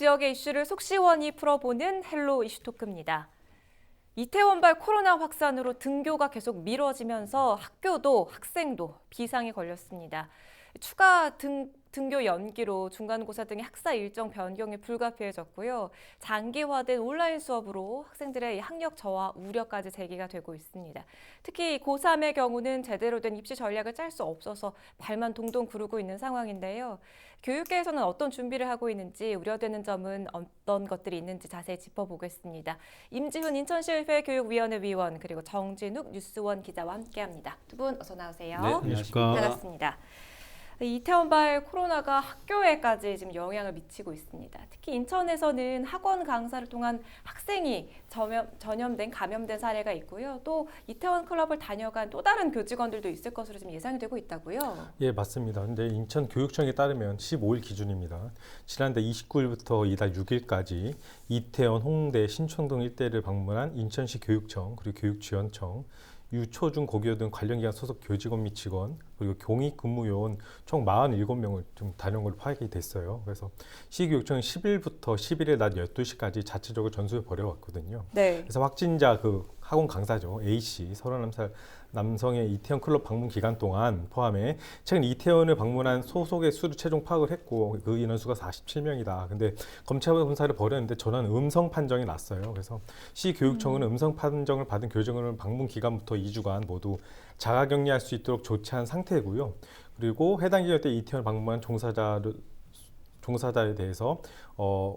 지역의 이슈를 속 시원히 풀어보는 헬로 이슈 토크입니다. 이태원발 코로나 확산으로 등교가 계속 미뤄지면서 학교도 학생도 비상이 걸렸습니다. 추가 등, 등교 연기로 중간고사 등의 학사 일정 변경이 불가피해졌고요. 장기화된 온라인 수업으로 학생들의 학력 저하 우려까지 제기가 되고 있습니다. 특히 고3의 경우는 제대로 된 입시 전략을 짤 수 없어서 발만 동동 구르고 있는 상황인데요. 교육계에서는 어떤 준비를 하고 있는지 우려되는 점은 어떤 것들이 있는지 자세히 짚어보겠습니다. 임지훈 인천시의회 교육위원회 위원 그리고 정진욱 뉴스원 기자와 함께합니다. 두 분 어서 나오세요. 네, 안녕하십니까. 반갑습니다. 이태원발 코로나가 학교에까지 지금 영향을 미치고 있습니다. 특히 인천에서는 학원 강사를 통한 학생이 전염, 전염 된 감염된 사례가 있고요. 또 이태원 클럽을 다녀간 또 다른 교직원들도 있을 것으로 지금 예상이 되고 있다고요. 예, 맞습니다. 근데 인천 교육청에 따르면 15일 기준입니다. 지난달 29일부터 이달 6일까지 이태원, 홍대, 신촌동 일대를 방문한 인천시 교육청 그리고 교육지원청 유, 초, 중, 고교 등 관련 기관 소속 교직원 및 직원 그리고 공익 근무 요원 총 47명을 좀 다녀온 걸로 파악이 됐어요. 그래서 시교육청은 10일부터 11일 낮 12시까지 자체적으로 전수를 벌여왔거든요. 네. 그래서 확진자 그 학원 강사죠 A 씨 31살 남성의 이태원 클럽 방문 기간 동안 포함해 최근 이태원을 방문한 소속의 수를 최종 파악을 했고 그 인원수가 47명이다. 근데 검찰 검사를 벌였는데 전원 음성 판정이 났어요. 그래서 시 교육청은 음성 판정을 받은 교직원을 방문 기간부터 2주간 모두 자가 격리할 수 있도록 조치한 상태고요. 그리고 해당 기간 때 이태원 방문한 종사자를 종사자에 대해서 어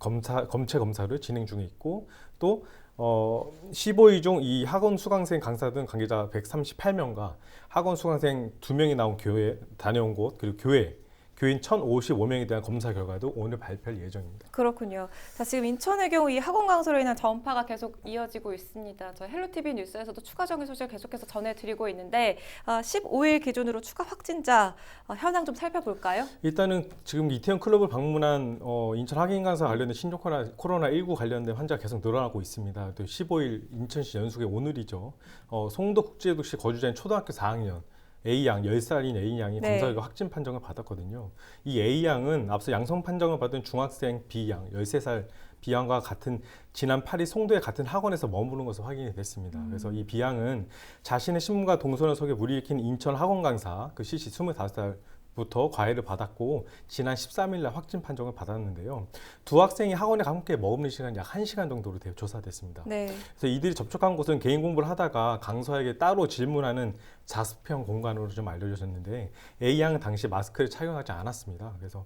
검사 검체 검사를 진행 중에 있고 또 어, 15일 중이 학원 수강생 강사 등 관계자 138명과 학원 수강생 2명이 나온 교회 다녀온 곳 그리고 교회 교인 1,055명에 대한 검사 결과도 오늘 발표할 예정입니다. 그렇군요. 자, 지금 인천의 경우 이 학원 강사로 인한 전파가 계속 이어지고 있습니다. 저희 헬로티비 뉴스에서도 추가적인 소식을 계속해서 전해드리고 있는데 아, 15일 기준으로 추가 확진자 아, 현황 좀 살펴볼까요? 일단은 지금 이태원 클럽을 방문한 어, 인천 학인 강사 관련된 신종 코로나, 코로나 19 관련된 환자가 계속 늘어나고 있습니다. 또 15일 인천시 연수의 오늘이죠. 어, 송도 국제도시 거주자인 초등학교 4학년 A양 10살인 A양이 네. 검사 결과 확진 판정을 받았거든요. 이 A양은 앞서 양성 판정을 받은 중학생 B양 13살 B양과 같은 지난 8일 송도의 같은 학원에서 머무는 것으로 확인이 됐습니다. 그래서 이 B양은 자신의 신분과 동선을 속에 무리일으킨 인천 학원 강사 그 CC 25살 부터 과외를 받았고 지난 13일 날 확진 판정을 받았는데요. 두 학생이 학원에 함께 머무는 시간이 약 1시간 정도로 되- 조사됐습니다. 네. 그래서 이들이 접촉한 곳은 개인 공부를 하다가 강사에게 따로 질문하는 자습형 공간으로 좀 알려졌는데 A 양은 당시 마스크를 착용하지 않았습니다. 그래서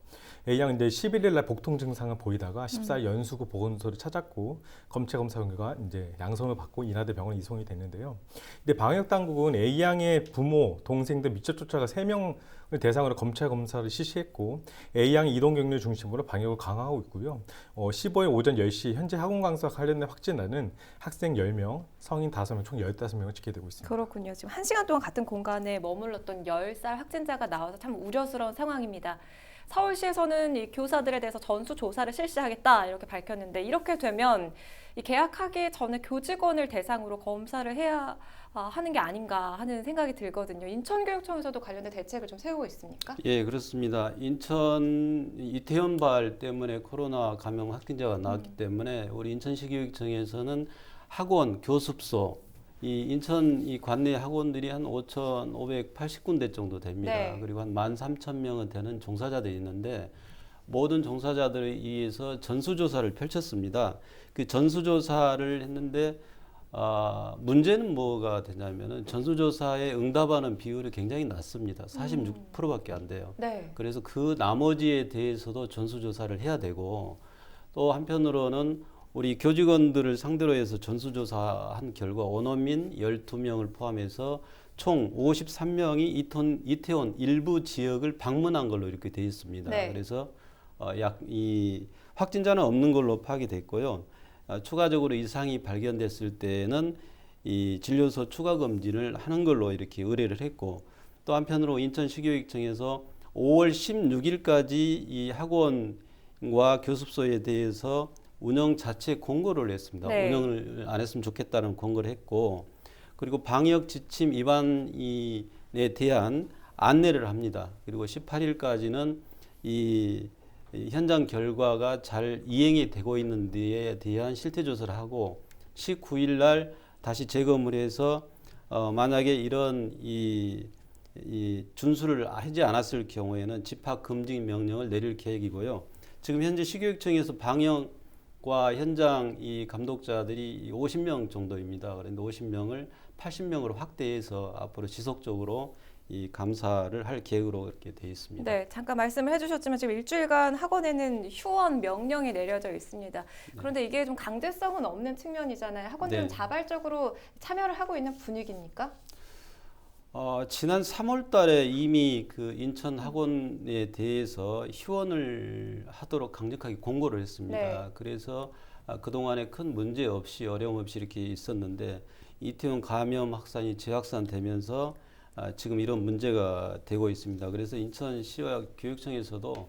A 양은 이제 11일 날 복통 증상을 보이다가 14일 연수구 보건소를 찾았고 검체 검사 결과 이제 양성을 받고 인하대 병원 이송이 됐는데요. 근데 방역 당국은 A 양의 부모, 동생 등 미처 쫓아가 3명을 대상으로 검체 검사를 실시했고 A 양의 이동 격리 중심으로 방역을 강화하고 있고요. 어, 15일 오전 10시 현재 학원 강사 관련된 확진자는 학생 10명, 성인 5명, 총 15명을 집계되고 있습니다. 그렇군요. 지금 한 시간 동안 같은 공간에 머물렀던 10살 확진자가 나와서 참 우려스러운 상황입니다. 서울시에서는 이 교사들에 대해서 전수 조사를 실시하겠다 이렇게 밝혔는데 이렇게 되면 이 개학하기 전에 교직원을 대상으로 검사를 해야 아, 하는 게 아닌가 하는 생각이 들거든요. 인천교육청에서도 관련된 대책을 좀 세우고 있습니까? 예, 그렇습니다. 인천 이태원 발 때문에 코로나 감염 확진자가 나왔기 때문에 우리 인천시 교육청에서는 학원, 교습소 이 인천 이 관내 학원들이 한 5,580군데 정도 됩니다. 네. 그리고 한 13,000명은 되는 종사자들이 있는데 모든 종사자들에 의해서 전수조사를 펼쳤습니다. 그 전수조사를 했는데 아, 문제는 뭐가 되냐면은 전수조사에 응답하는 비율이 굉장히 낮습니다. 46%밖에 안 돼요. 네. 그래서 그 나머지에 대해서도 전수조사를 해야 되고 또 한편으로는 우리 교직원들을 상대로 해서 전수조사한 결과 원어민 12명을 포함해서 총 53명이 이톤, 이태원 일부 지역을 방문한 걸로 이렇게 되어 있습니다. 네. 그래서 어, 약이 확진자는 없는 걸로 파악이 됐고요. 아, 추가적으로 이상이 발견됐을 때는 이 진료소 추가 검진을 하는 걸로 이렇게 의뢰를 했고 또 한편으로 인천시교육청에서 5월 16일까지 이 학원과 교습소에 대해서 운영 자체 공고를 했습니다. 네. 운영을 안 했으면 좋겠다는 공고를 했고 그리고 방역 지침 위반에 대한 안내를 합니다. 그리고 18일까지는 이이 현장 결과가 잘 이행이 되고 있는지에 대한 실태 조사를 하고 19일 날 다시 재검을 해서 어, 만약에 이런 이, 이 준수를 하지 않았을 경우에는 집합 금지 명령을 내릴 계획이고요. 지금 현재 시교육청에서 방역 과 현장 이 감독자들이 50명 정도입니다. 그런데 50명을 80명으로 확대해서 앞으로 지속적으로 이 감사를 할 계획으로 이렇게 돼 있습니다. 네, 잠깐 말씀을 해주셨지만 지금 일주일간 학원에는 휴원 명령이 내려져 있습니다. 그런데 이게 좀 강제성은 없는 측면이잖아요. 학원들은 네. 자발적으로 참여를 하고 있는 분위기입니까? 어, 지난 3월 달에 이미 그 인천 학원에 대해서 휴원을 하도록 강력하게 공고를 했습니다. 네. 그래서 아, 그동안에 큰 문제 없이 어려움 없이 이렇게 있었는데 이태원 감염 확산이 재확산되면서 아, 지금 이런 문제가 되고 있습니다. 그래서 인천시와 교육청에서도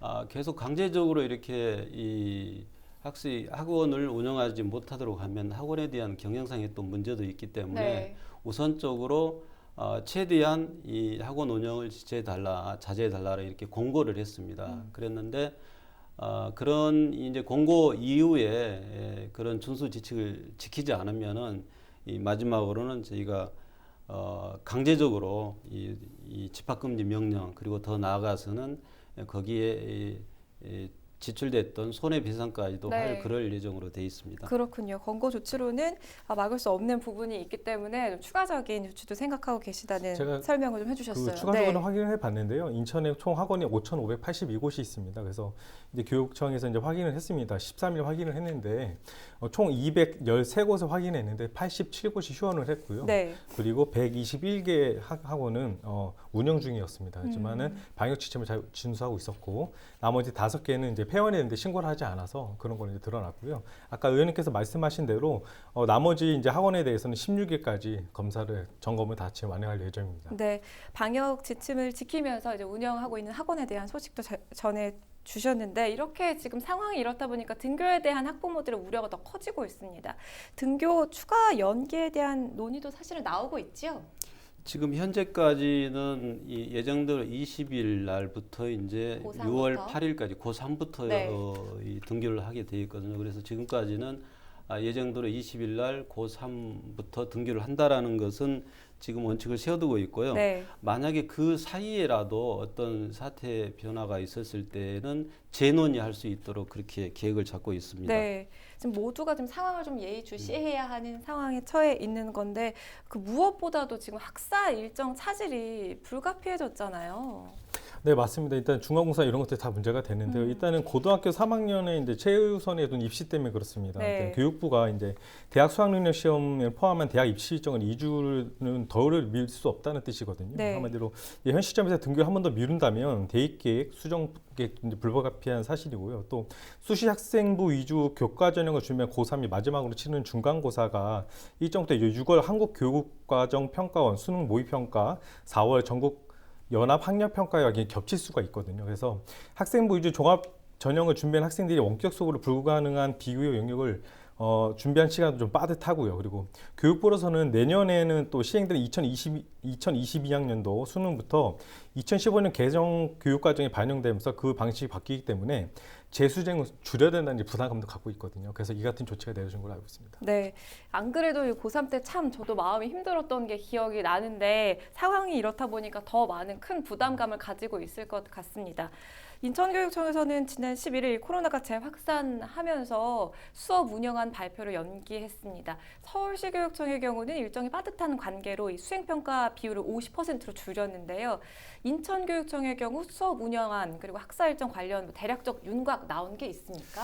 아, 계속 강제적으로 이렇게 이 학생 학원을 운영하지 못하도록 하면 학원에 대한 경영상의 또 문제도 있기 때문에 네. 우선적으로 어, 최대한 이 학원 운영을 지지해 달라, 자제해 달라 이렇게 공고를 했습니다. 그랬는데 어, 그런 이제 공고 이후에 에, 그런 준수 지칙을 지키지 않으면은 이 마지막으로는 저희가 어, 강제적으로 이, 이 집합금지 명령 그리고 더 나아가서는 거기에 이, 이 지출됐던 손해배상까지도 네. 할 그럴 예정으로 돼 있습니다. 그렇군요. 권고 조치로는 아, 막을 수 없는 부분이 있기 때문에 좀 추가적인 조치도 생각하고 계시다는 제가 설명을 좀 해주셨어요. 그 추가적으로 네. 확인을 해봤는데요. 인천에 총 학원이 5,582곳이 있습니다. 그래서 이제 교육청에서 이제 확인을 했습니다. 13일 확인을 했는데 어, 총 213곳을 확인했는데 87곳이 휴원을 했고요. 네. 그리고 121개 학, 학원은 어, 운영 중이었습니다. 음. 하지만은 방역 지침을 잘 준수하고 있었고 나머지 다섯 개는 이제 폐원했는데 신고를 하지 않아서 그런 걸 이제 드러났고요. 아까 의원님께서 말씀하신 대로 어, 나머지 이제 학원에 대해서는 16일까지 검사를 점검을 다 지금 완료할 예정입니다. 네, 방역 지침을 지키면서 이제 운영하고 있는 학원에 대한 소식도 자- 전해 주셨는데 이렇게 지금 상황이 이렇다 보니까 등교에 대한 학부모들의 우려가 더 커지고 있습니다. 등교 추가 연기에 대한 논의도 사실은 나오고 있지요. 지금 현재까지는 이 예정대로 20일 날부터 이제 고3부터? 6월 8일까지 고3부터 네. 어, 이 등교를 하게 돼 있거든요. 그래서 지금까지는 아, 예정대로 20일 날 고3부터 등교를 한다라는 것은 지금 원칙을 세워두고 있고요. 네, 만약에 그 사이에라도 어떤 사태 변화가 있었을 때는 재논의할 수 있도록 그렇게 계획을 잡고 있습니다. 네. 지금 모두가 지금 상황을 좀 예의주시해야 하는 상황에 처해 있는 건데 그 무엇보다도 지금 학사 일정 차질이 불가피해졌잖아요. 네, 맞습니다. 일단 중간고사 이런 것들 다 문제가 되는데요. 음. 일단은 고등학교 3학년에 이제 최우선에 둔 입시 때문에 그렇습니다. 네. 교육부가 이제 대학 수학능력 시험을 포함한 대학 입시 일정을 2주는 덜을 밀수 없다는 뜻이거든요. 네. 한마디로 이제 현 시점에서 등교를 한번 더 미룬다면 대입 계획, 수정 계획 불가피한 사실이고요. 또 수시 학생부 위주 교과 전형을 준비한 고3이 마지막으로 치르는 중간고사가 일정부터 이제 6월 한국교육과정 평가원 수능 모의평가, 4월 전국 연합 학력 평가와 겹칠 수가 있거든요. 그래서 학생부 위주 종합 전형을 준비한 학생들이 원격속으로 불가능한 비교의 영역을 어, 준비한 시간도 좀 빠듯하고요. 그리고 교육부로서는 내년에는 또 시행되는 2020, 2022학년도 수능부터 2015년 개정 교육과정에 반영되면서 그 방식이 바뀌기 때문에 재수쟁을 줄여야 된다는 부담감도 갖고 있거든요. 그래서 이 같은 조치가 내려진 걸로 알고 있습니다. 네, 안 그래도 이 고3 때 참 저도 마음이 힘들었던 게 기억이 나는데 상황이 이렇다 보니까 더 많은 큰 부담감을 가지고 있을 것 같습니다. 인천교육청에서는 지난 11일 코로나가 재확산하면서 수업 운영한 발표를 연기했습니다. 서울시 교육청의 경우는 일정이 빠듯한 관계로 이 수행평가 비율을 50%로 줄였는데요. 인천교육청의 경우 수업 운영한 그리고 학사 일정 관련 뭐 대략적 윤곽 나온 게 있습니까?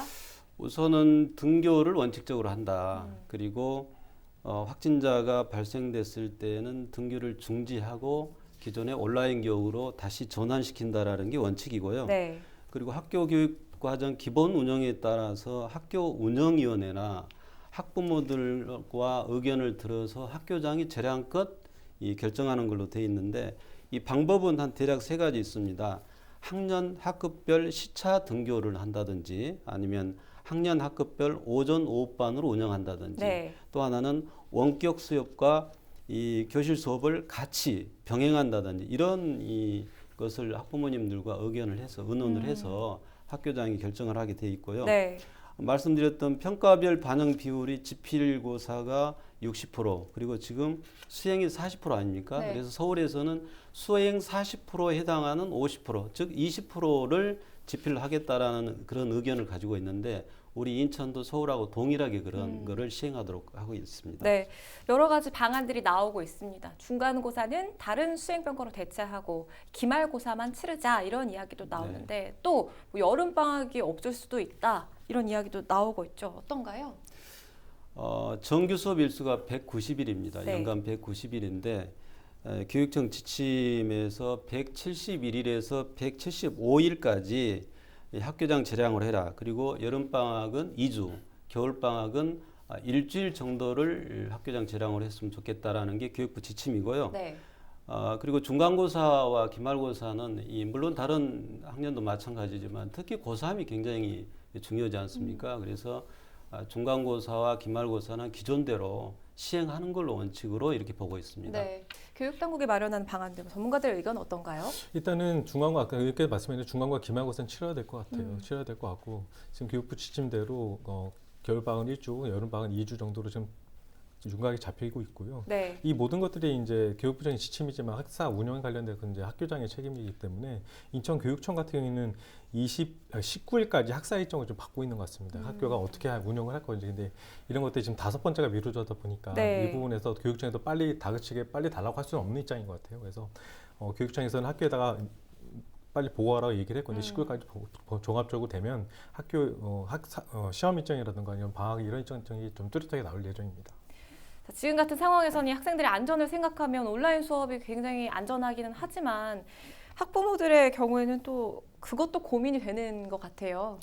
우선은 등교를 원칙적으로 한다. 음. 그리고 어, 확진자가 발생됐을 때는 등교를 중지하고 기존의 온라인 교육으로 다시 전환시킨다라는 게 원칙이고요. 네. 그리고 학교 교육 과정 기본 운영에 따라서 학교 운영위원회나 학부모들과 의견을 들어서 학교장이 재량껏 이 결정하는 걸로 돼 있는데 이 방법은 한 대략 세 가지 있습니다. 학년 학급별 시차 등교를 한다든지 아니면 학년 학급별 오전 오후반으로 운영한다든지 네. 또 하나는 원격 수업과 이 교실 수업을 같이 병행한다든지 이런 이 것을 학부모님들과 의견을 해서 의논을 음. 해서 학교장이 결정을 하게 돼 있고요. 네. 말씀드렸던 평가별 반영 비율이 지필고사가 60% 그리고 지금 수행이 40% 아닙니까? 네. 그래서 서울에서는 수행 40%에 해당하는 50%즉 20%를 지필을 하겠다라는 그런 의견을 가지고 있는데 우리 인천도 서울하고 동일하게 그런 음. 거를 시행하도록 하고 있습니다. 네, 여러 가지 방안들이 나오고 있습니다. 중간고사는 다른 수행평가로 대체하고 기말고사만 치르자 이런 이야기도 나오는데 또뭐 여름 방학이 없을 수도 있다 이런 이야기도 나오고 있죠. 어떤가요? 어, 정규 수업 일수가 190일입니다. 네. 연간 190일인데 교육청 지침에서 171일에서 175일까지 학교장 재량을 해라. 그리고 여름 방학은 2주, 겨울 방학은 아, 일주일 정도를 학교장 재량을 했으면 좋겠다라는 게 교육부 지침이고요. 네. 아, 그리고 중간고사와 기말고사는 이 물론 다른 학년도 마찬가지지만 특히 고3이 굉장히 중요하지 않습니까? 그래서 아, 중간고사와 기말고사는 기존대로 시행하는 걸로 원칙으로 이렇게 보고 있습니다. 네. 교육당국이 마련한 방안들 전문가들 의견 어떤가요? 일단은 중간고 아까 이렇게 말씀했는데 중간고와 기말고사는 치러야 될 것 같아요. 음. 치러야 될 것 같고 지금 교육부 지침대로 어, 겨울 방학은 1주, 여름 방학은 2주 정도로 지금 윤곽이 잡히고 있고요. 네. 이 모든 것들이 이제 교육부장의 지침이지만 학사 운영에 관련된 건 이제 학교장의 책임이기 때문에 인천교육청 같은 경우에는 20, 19일까지 학사 일정을 좀 받고 있는 것 같습니다. 음. 학교가 어떻게 하- 운영을 할 건지 근데 이런 것들이 지금 다섯 번째가 미뤄져다 보니까 네. 이 부분에서 교육청에서 빨리 다그치게 빨리 달라고 할 수는 없는 입장인 것 같아요. 그래서 어, 교육청에서는 학교에다가 빨리 보고하라고 얘기를 했건데 음. 19일까지 보, 보- 종합적으로 되면 학교 어, 학, 사- 어, 시험 일정이라든가 아니면 방학 이런 일정이 좀 뚜렷하게 나올 예정입니다. 자, 지금 같은 상황에서는 학생들의 안전을 생각하면 온라인 수업이 굉장히 안전하기는 하지만 학부모들의 경우에는 또 그것도 고민이 되는 것 같아요.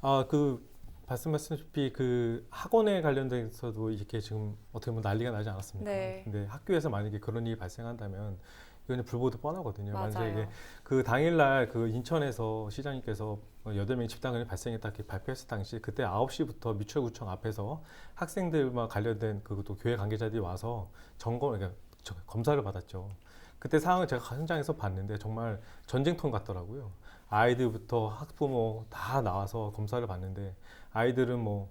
아, 그 말씀하셨다시피 그 학원에 관련돼서도 이렇게 지금 어떻게 보면 난리가 나지 않았습니까? 네. 근데 학교에서 만약에 그런 일이 발생한다면 이거는 불보듯 뻔하거든요. 만약에 맞아요. 그 당일날 그 인천에서 시장님께서 여덟 명의 집단금이 발생했다 이렇게 발표했을 당시 그때 9시부터 미추홀구청 앞에서 학생들과 관련된 그또 교회 관계자들이 와서 점검 그러니까 저- 검사를 받았죠. 그때 상황을 제가 현장에서 봤는데 정말 전쟁통 같더라고요. 아이들부터 학부모 다 나와서 검사를 받는데 아이들은 뭐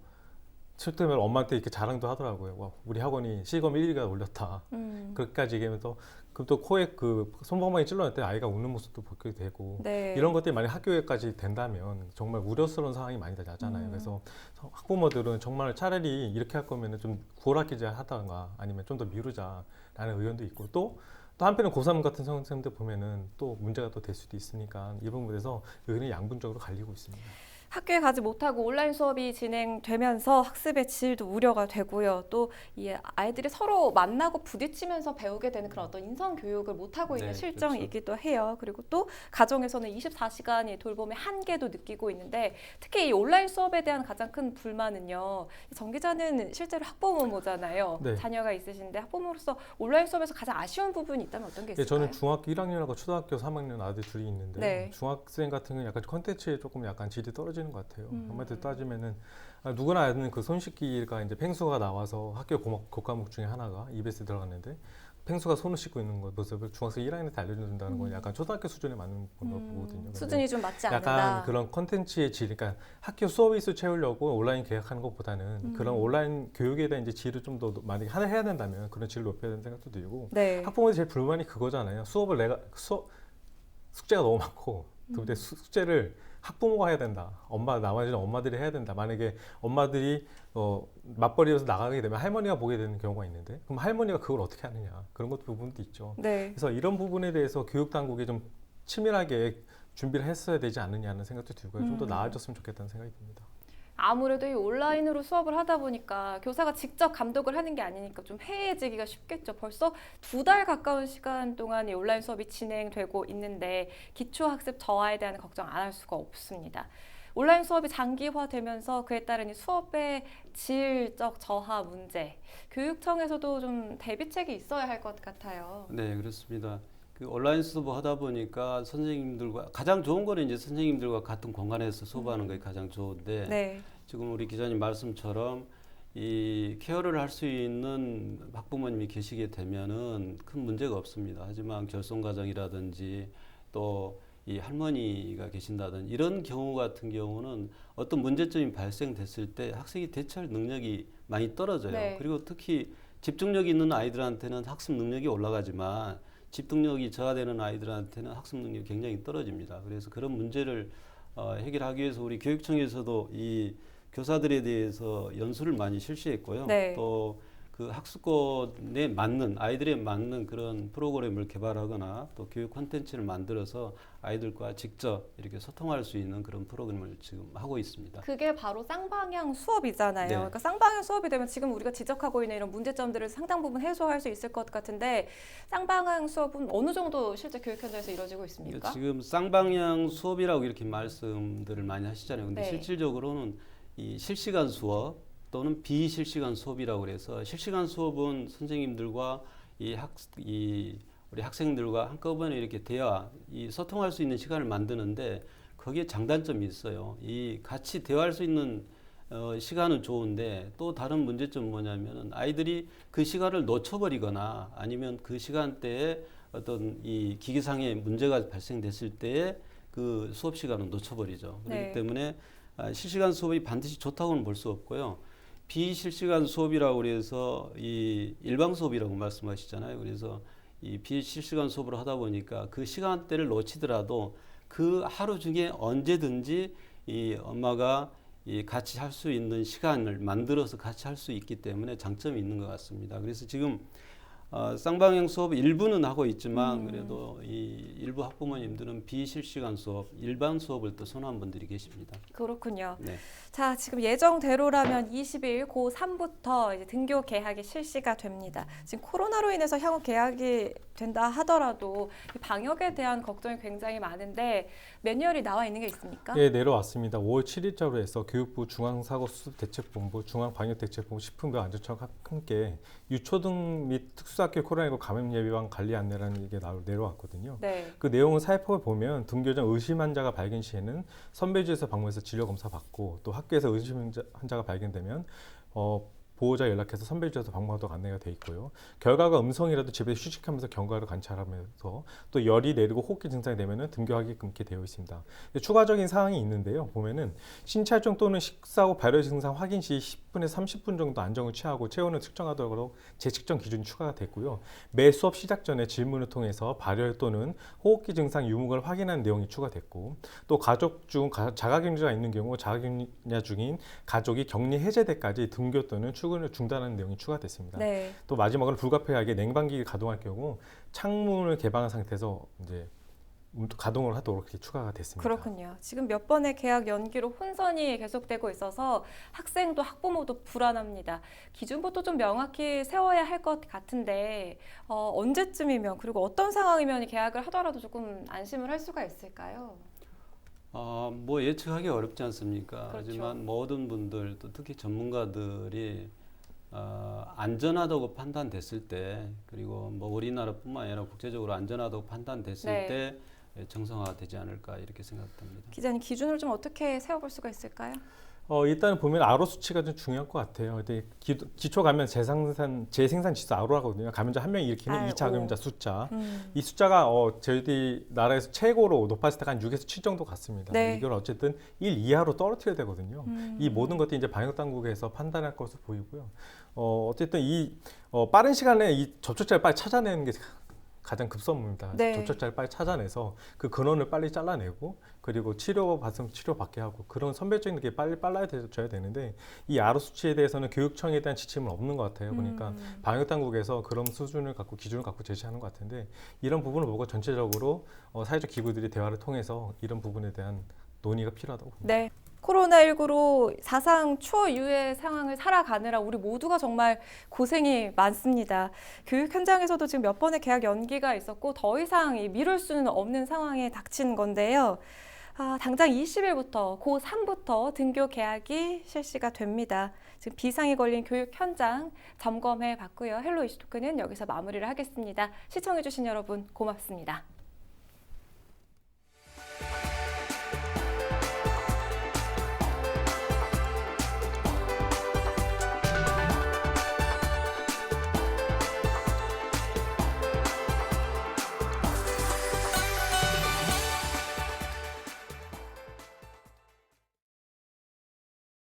출퇴면 엄마한테 이렇게 자랑도 하더라고요. 와, 우리 학원이 시검 1위가 올렸다. 음. 그렇게까지 얘기하면서 그럼 또 코에 그 손방망이 찔러낼 때 아이가 우는 모습도 보게 되고 네. 이런 것들이 만약 학교에까지 된다면 정말 우려스러운 상황이 많이 나잖아요. 음. 그래서 서- 학부모들은 정말 차라리 이렇게 할 거면 좀 9월 학기제 하다가 아니면 좀 더 미루자라는 의견도 있고 또 또 한편은 고3 같은 선생님들 보면은 또 문제가 또 될 수도 있으니까 이 부분에서 의견이 양분적으로 갈리고 있습니다. 학교에 가지 못하고 온라인 수업이 진행되면서 학습의 질도 우려가 되고요. 또 이 아이들이 서로 만나고 부딪히면서 배우게 되는 그런 어떤 인성 교육을 못 하고 있는 네, 실정이기도 해요. 그리고 또 가정에서는 24시간이 돌봄의 한계도 느끼고 있는데 특히 이 온라인 수업에 대한 가장 큰 불만은요. 정 기자는 실제로 학부모잖아요. 네. 자녀가 있으신데 학부모로서 온라인 수업에서 가장 아쉬운 부분이 있다면 어떤 게 예, 있을까요? 저는 중학교 1학년하고 초등학교 3학년 아들 둘이 있는데 네. 중학생 같은 경우는 약간 컨텐츠에 조금 약간 질이 떨어지 는 것 같아요. 음. 한마디로 따지면은 아, 누구나 아는 그 손씻기가 이제 펭수가 나와서 학교 고목, 교과목 중에 하나가 EBS 들어갔는데 펭수가 손을 씻고 있는 거 모습을 중학생 1학년 때 알려준다는 건 약간 초등학교 수준에 맞는 걸로 보거든요. 음, 근데 수준이 좀 맞지 않는다. 약간 그런 컨텐츠의 질, 그러니까 학교 수업 일수 채우려고 온라인 계약하는 것보다는 음. 그런 온라인 교육에 대한 이제 질을 좀 더 만약에 하나 해야 된다면 그런 질을 높여야 되는 생각도 들고 네. 학부모의 제일 불만이 그거잖아요. 수업을 내가 수업 숙제가 너무 많고 음. 근데 수- 숙제를 학부모가 해야 된다. 엄마 나머지는 엄마들이 해야 된다. 만약에 엄마들이 어, 맞벌이에서 나가게 되면 할머니가 보게 되는 경우가 있는데 그럼 할머니가 그걸 어떻게 하느냐 그런 것도 부분도 있죠. 네. 그래서 이런 부분에 대해서 교육 당국이 좀 치밀하게 준비를 했어야 되지 않느냐는 생각도 들고요. 좀더 음. 나아졌으면 좋겠다는 생각이 듭니다. 아무래도 이 온라인으로 수업을 하다 보니까 교사가 직접 감독을 하는 게 아니니까 좀 해이해지기가 쉽겠죠. 벌써 두 달 가까운 시간 동안 이 온라인 수업이 진행되고 있는데 기초학습 저하에 대한 걱정 안 할 수가 없습니다. 온라인 수업이 장기화되면서 그에 따른 이 수업의 질적 저하 문제, 교육청에서도 좀 대비책이 있어야 할 것 같아요. 네, 그렇습니다. 그 온라인 수업 하다 보니까 선생님들과 가장 좋은 거는 이제 선생님들과 같은 공간에서 수업하는 게 가장 좋은데 네, 지금 우리 기자님 말씀처럼 이 케어를 할 수 있는 학부모님이 계시게 되면은 큰 문제가 없습니다. 하지만 결손 과정이라든지 또 이 할머니가 계신다든 이런 경우 같은 경우는 어떤 문제점이 발생됐을 때 학생이 대처할 능력이 많이 떨어져요. 네. 그리고 특히 집중력이 있는 아이들한테는 학습 능력이 올라가지만 집중력이 저하되는 아이들한테는 학습 능력이 굉장히 떨어집니다. 그래서 그런 문제를 어, 해결하기 위해서 우리 교육청에서도 이 교사들에 대해서 연수를 많이 실시했고요. 네. 또 그 학습권에 맞는 아이들에 맞는 그런 프로그램을 개발하거나 또 교육 콘텐츠를 만들어서 아이들과 직접 이렇게 소통할 수 있는 그런 프로그램을 지금 하고 있습니다. 그게 바로 쌍방향 수업이잖아요. 네. 그러니까 쌍방향 수업이 되면 지금 우리가 지적하고 있는 이런 문제점들을 상당 부분 해소할 수 있을 것 같은데 쌍방향 수업은 어느 정도 실제 교육 현장에서 이루어지고 있습니까? 지금 쌍방향 수업이라고 이렇게 말씀들을 많이 하시잖아요. 근데 네. 실질적으로는 이 실시간 수업 또는 비실시간 수업이라고 그래서 실시간 수업은 선생님들과 이 학 이 우리 학생들과 한꺼번에 이렇게 대화, 이 소통할 수 있는 시간을 만드는데 거기에 장단점이 있어요. 이 같이 대화할 수 있는 어, 시간은 좋은데 또 다른 문제점은 뭐냐면은 아이들이 그 시간을 놓쳐버리거나 아니면 그 시간대에 어떤 이 기기상의 문제가 발생됐을 때에 그 수업 시간을 놓쳐버리죠. 그렇기 네. 때문에 아, 실시간 수업이 반드시 좋다고는 볼 수 없고요. 비실시간 수업이라고 그래서 이 일방 수업이라고 말씀하시잖아요. 그래서 이 비실시간 수업을 하다 보니까 그 시간대를 놓치더라도 그 하루 중에 언제든지 이 엄마가 이 같이 할 수 있는 시간을 만들어서 같이 할 수 있기 때문에 장점이 있는 것 같습니다. 그래서 지금 어, 쌍방향 수업 일부는 하고 있지만 음. 그래도 이 일부 학부모님들은 비실시간 수업, 일반 수업을 또 선호한 분들이 계십니다. 그렇군요. 네. 자, 지금 예정대로라면 20일 고3부터 이제 등교 개학이 실시가 됩니다. 지금 코로나로 인해서 향후 개학이 된다 하더라도 이 방역에 대한 걱정이 굉장히 많은데 매뉴얼이 나와 있는 게 있습니까? 예, 내려왔습니다. 5월 7일자로 해서 교육부 중앙사고수습대책본부, 중앙방역대책본부, 식품부 안전처가 함께 유초등 및 특수 학교 코로나19 감염 예비반 관리 안내라는 게 나- 내려왔거든요. 네. 그 내용을 살펴 보면 등교 전 의심 환자가 발견 시에는 선배주에서 방문해서 진료 검사 받고 또 학교에서 의심 환자- 환자가 발견되면 어, 보호자 연락해서 선배주에서 방문하도록 안내가 돼 있고요. 결과가 음성이라도 집에 휴식하면서 경과를 관찰하면서 또 열이 내리고 호흡기 증상이 되면은 등교하기 금게 되어 있습니다. 추가적인 사항이 있는데요. 보면은 활동 또는 식사 후 발열 증상 확인 시 10분에서 30분 정도 안정을 취하고 체온을 측정하도록 재측정 기준이 추가가 됐고요. 매 수업 시작 전에 질문을 통해서 발열 또는 호흡기 증상 유무를 확인하는 내용이 추가됐고 또 가족 중 가- 자가격리가 있는 경우 자가격리 중인 가족이 격리 해제 때까지 등교 또는 출근 을 중단하는 내용이 추가됐습니다. 네. 또 마지막으로 불가피하게 냉방기를 가동할 경우 창문을 개방한 상태에서 이제 음, 가동을 하도록 이렇게 추가가 됐습니다. 그렇군요. 지금 몇 번의 개학 연기로 혼선이 계속되고 있어서 학생도 학부모도 불안합니다. 기준부터 좀 명확히 세워야 할 것 같은데 어, 언제쯤이면 그리고 어떤 상황이면 개학을 하더라도 조금 안심을 할 수가 있을까요? 어, 뭐 예측하기 어렵지 않습니까? 그렇죠. 하지만 모든 분들 또 특히 전문가들이 어, 안전하다고 판단됐을 때 그리고 뭐 우리나라뿐만 아니라 국제적으로 안전하다고 판단됐을 네. 때 정상화가 되지 않을까 이렇게 생각됩니다. 기자님 기준을 좀 어떻게 세워볼 수가 있을까요? 어, 일단 보면 RO 수치가 좀 중요할 것 같아요. 근데 기, 기초 감염 재생산 재생산 지수 RO라거든요. 감염자 한 명이 일으키는 RO. 이 2차 감염자 숫자. 음. 이 숫자가 어, 저희들이 나라에서 최고로 높았을 때가 한 6에서 7 정도 갔습니다. 네. 이걸 어쨌든 1 이하로 떨어뜨려야 되거든요. 음. 이 모든 것들이 이제 방역 당국에서 판단할 것으로 보이고요. 어, 어쨌든 이 어, 빠른 시간에 이 접촉자를 빨리 찾아내는 게 가장 급선무입니다. 네. 접촉자를 빨리 찾아내서 그 근원을 빨리 잘라내고 그리고 치료 받으면 치료 받게 하고 그런 선별적인 게 빨리 빨라야 돼줘야 되는데 이 아로 수치에 대해서는 교육청에 대한 지침은 없는 것 같아요. 그러니까 음. 방역 당국에서 그런 수준을 갖고 기준을 갖고 제시하는 것 같은데 이런 부분을 보고 전체적으로 어, 사회적 기구들이 대화를 통해서 이런 부분에 대한 논의가 필요하다고 봅니다. 네. 코로나19로 사상 초유의 상황을 살아가느라 우리 모두가 정말 고생이 많습니다. 교육 현장에서도 지금 몇 번의 개학 연기가 있었고 더 이상 이 미룰 수는 없는 상황에 닥친 건데요. 아, 당장 20일부터 고3부터 등교 개학이 실시가 됩니다. 지금 비상이 걸린 교육 현장 점검해 봤고요. 헬로 이슈토크는 여기서 마무리를 하겠습니다. 시청해주신 여러분 고맙습니다.